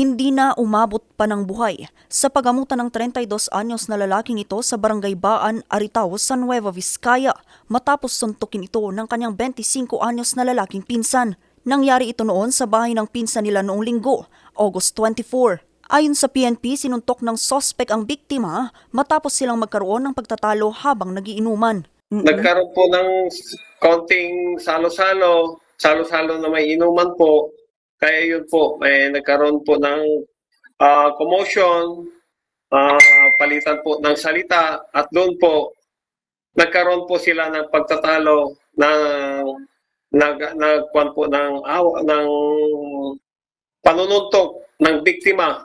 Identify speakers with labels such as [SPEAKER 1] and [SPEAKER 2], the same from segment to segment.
[SPEAKER 1] Hindi na umabot pa ng buhay sa pagamutan ng 32 anyos na lalaking ito sa Barangay Baan, Aritao, San Nueva Vizcaya matapos suntukin ito ng kanyang 25 anyos na lalaking pinsan. Nangyari ito noon sa bahay ng pinsan nila noong linggo, August 24. Ayon sa PNP, sinuntok ng sospek ang biktima matapos silang magkaroon ng pagtatalo habang nagiinuman. Mm-mm.
[SPEAKER 2] Nagkaroon po ng konting salo-salo, salo-salo na may inuman po. Kaya yun po, may nagkaroon po ng ah, commotion, ah, palitan po ng salita, at doon po, nagkaroon po sila ng pagtatalo ng nag nagkuan po ng aw ng panununtok ng biktima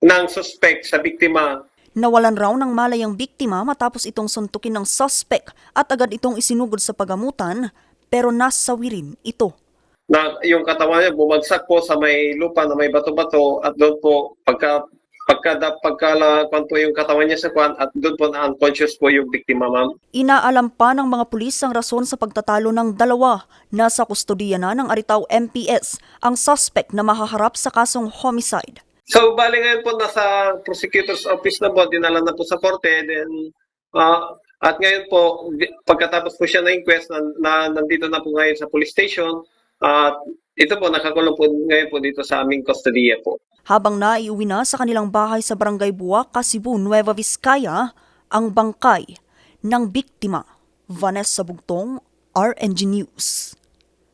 [SPEAKER 2] ng suspect sa biktima
[SPEAKER 1] Nawalan raw ng malay ang biktima matapos itong suntukin ng suspect at agad itong isinugod sa pagamutan pero nasawi rin ito.
[SPEAKER 2] Na yung katawan niya bumagsak po sa may lupa na may bato-bato at doon po pagka pagka pagka kwan po yung katawan niya sa kwan at doon po na unconscious po yung biktima ma'am.
[SPEAKER 1] Inaalam pa ng mga pulis ang rason sa pagtatalo ng dalawa. Nasa kustodiya na ng Aritao MPS ang suspect na mahaharap sa kasong homicide.
[SPEAKER 2] So bali ngayon po nasa prosecutor's office na po dinala na po sa korte then ah, at ngayon po pagkatapos po siya na inquest na, na nandito na po ngayon sa police station at ito po nakakulong po ngayon po dito sa aming kustodiya po.
[SPEAKER 1] Habang naiuwi na sa kanilang bahay sa Barangay Buwaka, Cebu, Nueva Vizcaya, ang bangkay ng biktima. Vanessa Bugtong, RNG News.